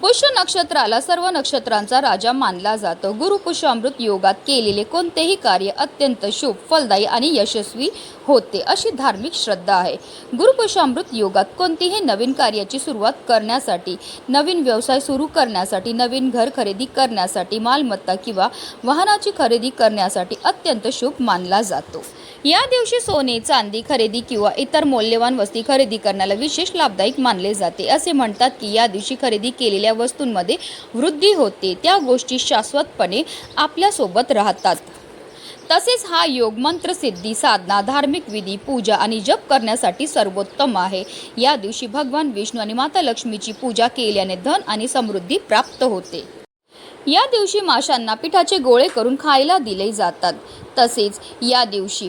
पुष्य नक्षत्राला सर्व नक्षत्रांचा राजा मानला जातो. गुरु पुष्य अमृत योगात केलेले कोणतेही कार्य अत्यंत शुभ फलदायी आणि यशस्वी होते अशी धार्मिक श्रद्धा आहे. गुरुपुष्य अमृत योगात कोणतीही नवीन कार्याची सुरुवात करण्यासाठी नवीन व्यवसाय सुरू करण्यासाठी नवीन घर खरेदी करण्यासाठी मालमत्ता किंवा वाहनाची खरेदी करण्यासाठी अत्यंत शुभ मानला जातो. या दिवशी सोने चांदी खरेदी किंवा इतर मौल्यवान वस्तू खरेदी करण्याला विशेष लाभदायक मानले जाते असे म्हणतात की या दिवशी खरेदी केलेल्या वस्तूंमध्ये वृद्धी होते त्या गोष्टी शाश्वतपणे आपल्यासोबत राहतात. तसेच हा योग मंत्रसिद्धी साधना धार्मिक विधी पूजा आणि जप करण्यासाठी सर्वोत्तम आहे. या दिवशी भगवान विष्णू आणि माता लक्ष्मीची पूजा केल्याने धन आणि समृद्धी प्राप्त होते. या दिवशी माशांना पिठाचे गोळे करून खायला दिले जातात. तसेच या दिवशी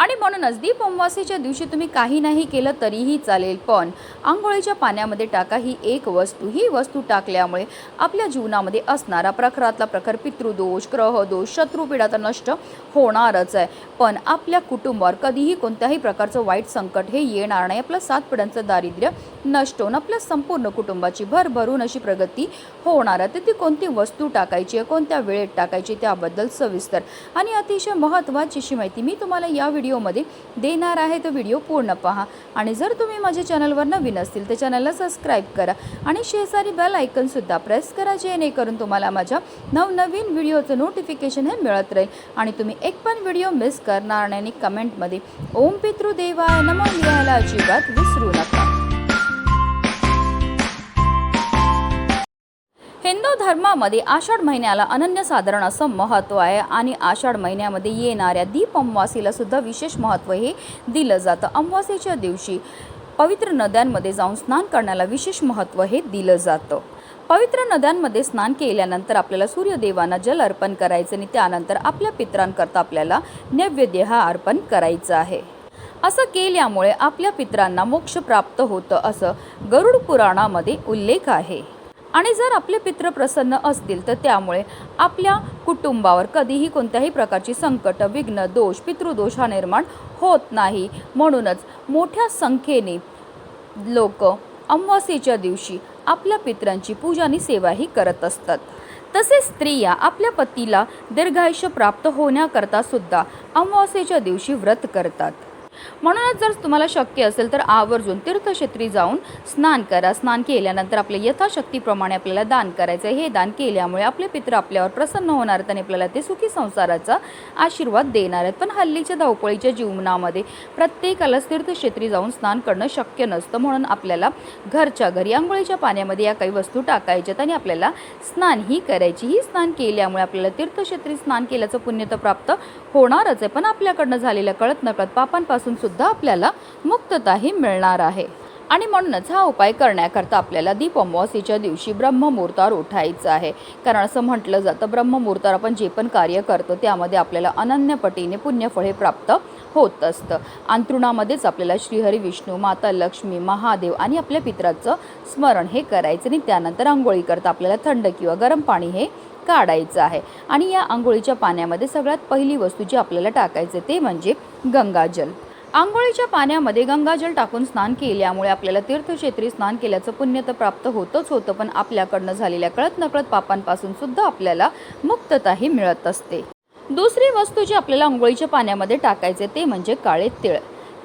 आणि म्हणूनच दीप अमावास्येच्या दिवशी तुम्ही काही नाही केलं तरीही चालेल पण आंघोळीच्या पाण्यामध्ये टाका ही एक वस्तू. ही वस्तू टाकल्यामुळे आपल्या जीवनामध्ये असणारा प्रखरातला प्रखर पितृदोष ग्रहदोष शत्रुपीडा तर नष्ट होणारच आहे. पण आपल्या कुटुंबावर कधीही कोणत्याही प्रकारचं वाईट संकट हे येणार नाही. आपलं सात पिढ्यांचं दारिद्र्य नष्ट होऊन आपल्या संपूर्ण कुटुंबाची भरभरून अशी प्रगती होणार आहे. तर ती कोणती वस्तू टाकायची आहे कोणत्या वेळेत टाकायची त्याबद्दल सविस्तर आणि अतिशय महत्त्वाची अशी माहिती मी तुम्हाला या व्हिडिओमध्ये देणार आहे तो व्हिडिओ पूर्ण पहा. आणि जर तुम्ही माझ्या चॅनलवर नवीन असतील तर चॅनलला सबस्क्राईब करा. आणि शेजारी बेल आयकनसुद्धा प्रेस करा जेणेकरून तुम्हाला माझ्या नवनवीन व्हिडिओचं नोटिफिकेशन हे मिळत राहील. आणि तुम्ही एक पण व्हिडिओ मिस करणार नाही आणि कमेंटमध्ये ओम पितृदेवाय नमो लिहायला अजिबात विसरू नका. धर्मामध्ये आषाढ महिन्याला अनन्यसाधारण असं महत्त्व आहे आणि आषाढ महिन्यामध्ये येणाऱ्या दीप अमावास्येला सुद्धा विशेष महत्त्व हे दिलं जातं. अमावास्येच्या दिवशी पवित्र नद्यांमध्ये जाऊन स्नान करण्याला विशेष महत्त्व हे दिलं जातं. पवित्र नद्यांमध्ये स्नान केल्यानंतर आपल्याला सूर्यदेवांना जल अर्पण करायचं आणि त्यानंतर आपल्या पित्रांकरता आपल्याला नैवेद्य हा अर्पण करायचा आहे. असं केल्यामुळे आपल्या पित्रांना मोक्ष प्राप्त होतं असं गरुड पुराणामध्ये उल्लेख आहे. आणि जर आपले पित्र प्रसन्न असतील तर त्यामुळे आपल्या कुटुंबावर कधीही कोणत्याही प्रकारची संकट विघ्न दोष पितृदोष हा निर्माण होत नाही. म्हणूनच मोठ्या संख्येने लोक अमावास्येच्या दिवशी आपल्या पित्रांची पूजा आणि सेवाही करत असतात. तसेच स्त्रिया आपल्या पतीला दीर्घायुष्य प्राप्त होण्याकरता सुद्धा अमावास्येच्या दिवशी व्रत करतात. म्हणूनच जर तुम्हाला शक्य असेल तर आवर्जून तीर्थक्षेत्री जाऊन स्नान करा. स्नान केल्यानंतर आपल्या यथाशक्तीप्रमाणे आपल्याला दान करायचं हे दान केल्यामुळे आपले पित्र आपल्यावर प्रसन्न होणार आहेत आणि आपल्याला ते सुखी संसाराचा आशीर्वाद देणार आहेत. पण हल्लीच्या धावपळीच्या जीवनामध्ये प्रत्येकालाच तीर्थक्षेत्री जाऊन स्नान करणं शक्य नसतं. म्हणून आपल्याला घरच्या घरी आंघोळीच्या पाण्यामध्ये या काही वस्तू टाकायच्यात आणि आपल्याला स्नान ही करायची. ही स्नान केल्यामुळे आपल्याला तीर्थक्षेत्री स्नान केल्याचं पुण्य तर प्राप्त होणारच आहे. पण आपल्याकडनं झालेल्या कळत नकळत पापांपासून सुद्धा आपल्याला मुक्तताही मिळणार आहे. आणि म्हणूनच हा उपाय करण्याकरता आपल्याला दीप अमावस्येच्या दिवशी ब्रह्ममुहूर्तावर उठायचं आहे. कारण असं म्हटलं जातं ब्रह्ममुहूर्तावर आपण जे पण कार्य करतो त्यामध्ये आपल्याला अनन्यपटीने पुण्यफळे प्राप्त होत असतं. अंतरुणामध्येच आपल्याला श्रीहरी विष्णू माता लक्ष्मी महादेव आणि आपल्या पित्राचं स्मरण हे करायचं आणि त्यानंतर आंघोळी करता आपल्याला थंड किंवा गरम पाणी हे काढायचं आहे. आणि या आंघोळीच्या पाण्यामध्ये सगळ्यात पहिली वस्तू जी आपल्याला टाकायचं ते म्हणजे गंगाजल. आंघोळीच्या पाण्यामध्ये गंगाजल टाकून स्नान केल्यामुळे आपल्याला तीर्थक्षेत्री स्नान केल्याचं पुण्य तर प्राप्त होतच होतं पण आपल्याकडनं झालेल्या कळत नकळत पापांपासून सुद्धा आपल्याला मुक्तताही मिळत असते. दुसरी वस्तू जी आपल्याला आंघोळीच्या पाण्यामध्ये टाकायचे ते म्हणजे काळे तिळ.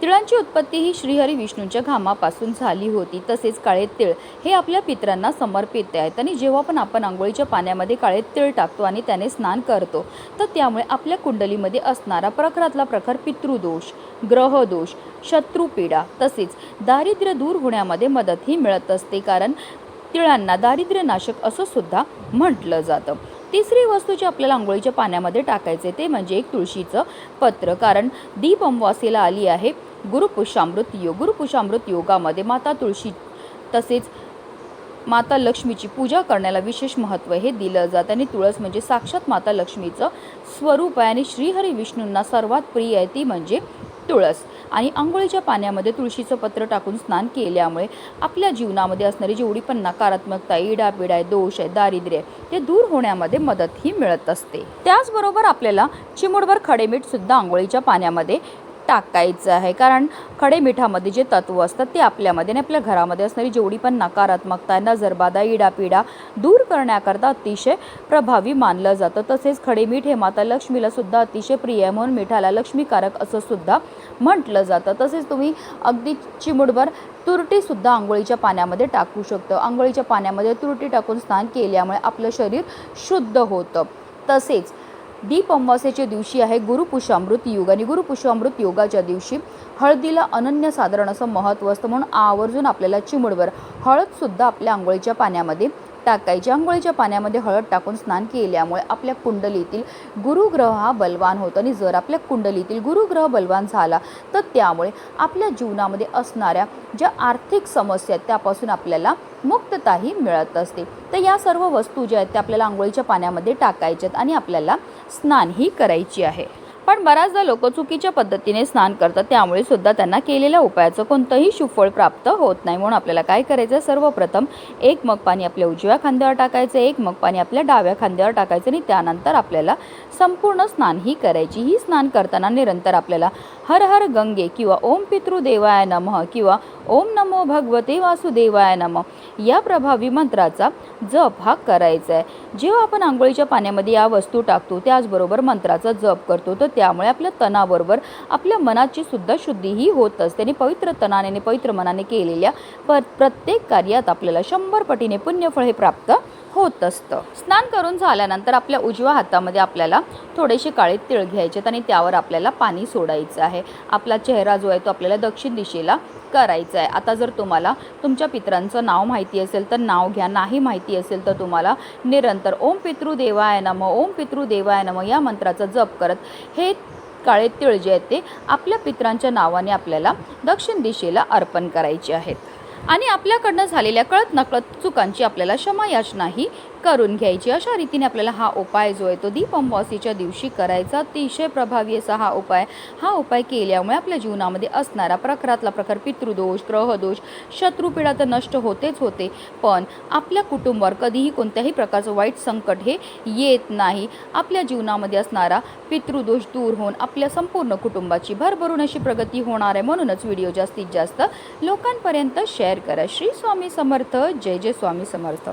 तिळांची उत्पत्ती ही श्रीहरी विष्णूंच्या घामापासून झाली होती. तसेच काळे तिळ हे आपल्या पितरांना समर्पित आहेत आणि जेव्हा पण आपण आंघोळीच्या पाण्यामध्ये काळे तिळ टाकतो आणि त्याने स्नान करतो तर त्यामुळे आपल्या कुंडलीमध्ये असणारा प्रखरातला प्रखर पितृदोष ग्रहदोष शत्रुपीडा तसेच दारिद्र्य दूर होण्यामध्ये मदतही मिळत असते. कारण तिळांना दारिद्र्यनाशक असं सुद्धा म्हटलं जातं. तिसरी वस्तू जी आपल्याला आंघोळीच्या पाण्यामध्ये टाकायचे ते म्हणजे एक तुळशीचं पत्र. कारण दीप अमावास्येला आली आहे. गुरुपुषामृत योग गुरुपुषामृत योगामध्ये माता तुळशी तसेच माता लक्ष्मीची पूजा करण्याला विशेष महत्त्व हे दिलं जातं. आणि तुळस म्हणजे साक्षात माता लक्ष्मीचं स्वरूप आहे. आणि श्रीहरी विष्णूंना सर्वात प्रिय आहे ती म्हणजे तुळस आणि आंघोळीच्या पाण्यामध्ये तुळशीचं पत्र टाकून स्नान केल्यामुळे आपल्या जीवनामध्ये असणारी जेवढी पण नकारात्मकता इडापिडा आहे दोष आहे दारिद्र्य आहे ते दूर होण्यामध्ये मदतही मिळत असते. त्याचबरोबर आपल्याला चिमुडभर खडे सुद्धा आंघोळीच्या पाण्यामध्ये टाकायचं आहे. कारण खडे मिठामध्ये जे तत्व असतात ते आपल्यामध्ये आणि आपल्या घरामध्ये असणारी जेवढी पण नकारात्मकता आहे नजरबाधा इडापिडा दूर करण्याकरता अतिशय प्रभावी मानलं जातं. तसेच खडे मीठ हे माता लक्ष्मीला सुद्धा अतिशय प्रिय आहे म्हणून मिठाला लक्ष्मीकारक असं सुद्धा म्हटलं जातं. तसेच तुम्ही अगदी चिमुडभर तुरटीसुद्धा आंघोळीच्या पाण्यामध्ये टाकू शकतो. आंघोळीच्या पाण्यामध्ये तुरटी टाकून स्नान केल्यामुळे आपलं शरीर शुद्ध होतं. तसेच दीप अमावस्येच्या दिवशी आहे गुरुपुष्यामृत युग. आणि गुरुपुष्यामृत योगाच्या दिवशी हळदीला अनन्य साधारण असं महत्त्व असतं म्हणून आवर्जून आपल्याला चिमुडवर हळदसुद्धा आपल्या आंघोळीच्या पाण्यामध्ये टाकायची आंघोळीच्या पाण्यामध्ये हळद टाकून स्नान केल्यामुळे आपल्या कुंडलीतील गुरुग्रह हा बलवान होतो. आणि जर आपल्या कुंडलीतील गुरुग्रह बलवान झाला तर त्यामुळे आपल्या जीवनामध्ये असणाऱ्या ज्या आर्थिक समस्या आहेत त्यापासून आपल्याला मुक्तताही मिळत असते. तर या सर्व वस्तू ज्या आहेत त्या आपल्याला आंघोळीच्या पाण्यामध्ये टाकायच्यात आणि आपल्याला स्नानही करायची आहे. पण बऱ्याचदा लोक चुकीच्या पद्धतीने स्नान करतात त्यामुळे सुद्धा त्यांना केलेल्या उपायाचं कोणतंही सुफळ प्राप्त होत नाही. म्हणून आपल्याला काय करायचं सर्वप्रथम एक मग पाणी आपल्या उजव्या खांद्यावर टाकायचं एक मग पाणी आपल्या डाव्या खांद्यावर टाकायचं आणि त्यानंतर आपल्याला संपूर्ण स्नान ही करायची. ही स्नान करताना निरंतर आपल्याला हर हर गंगे किंवा ओम पितृदेवाय नमः किंवा ओम नमो भगवते वासुदेवाय नमः या प्रभावी मंत्राचा जप हा करायचा आहे जेव्हा आपण आंघोळीच्या पाण्यामध्ये या वस्तू टाकतो त्याचबरोबर मंत्राचा जप करतो तर त्यामुळे आपल्या तणाबरोबर आपल्या मनाची सुद्धा शुद्धीही होत असते. आणि पवित्र तनाने आणि पवित्र मनाने केलेल्या प प्रत्येक कार्यात आपल्याला शंभर पटीने पुण्यफळ हे प्राप्त होत असतं. स्नान करून झाल्यानंतर आपल्या उजव्या हातामध्ये आपल्याला थोडेसे काळे तिळ घ्यायचे आणि त्यावर आपल्याला पाणी सोडायचं आहे. आपला चेहरा जो आहे तो आपल्याला दक्षिण दिशेला करायचा आहे. आता जर तुम्हाला तुमच्या पित्रांचं नाव माहिती असेल तर नाव घ्या. नाही माहिती असेल तर तुम्हाला निरंतर ओम पितृदेवाय नम ओम पितृदेवाय नम या मंत्राचा जप करत हे काळे तिळ जे आहेत ते आपल्या पित्रांच्या नावाने आपल्याला दक्षिण दिशेला अर्पण करायचे आहेत. आणि आपल्याकडनं झालेल्या कळत नकळत चुकांची आपल्याला क्षमा याचनाही करून घ्यायची. अशा रीतीने आपल्याला हा उपाय जो आहे तो दीप अमावास्येच्या दिवशी करायचा. अतिशय प्रभावी असा हा उपाय. हा उपाय केल्यामुळे आपल्या जीवनामध्ये असणारा प्रखरातला प्रकार पितृदोष ग्रहदोष शत्रुपीडा तर नष्ट होतेच होते. पण आपल्या कुटुंबावर कधीही कोणत्याही प्रकारचं वाईट संकट हे येत नाही. आपल्या जीवनामध्ये असणारा पितृदोष दूर होऊन आपल्या संपूर्ण कुटुंबाची भरभरून अशी प्रगती होणार आहे. म्हणूनच व्हिडिओ जास्तीत जास्त लोकांपर्यंत शेअर करा. श्री स्वामी समर्थ. जय जय स्वामी समर्थ.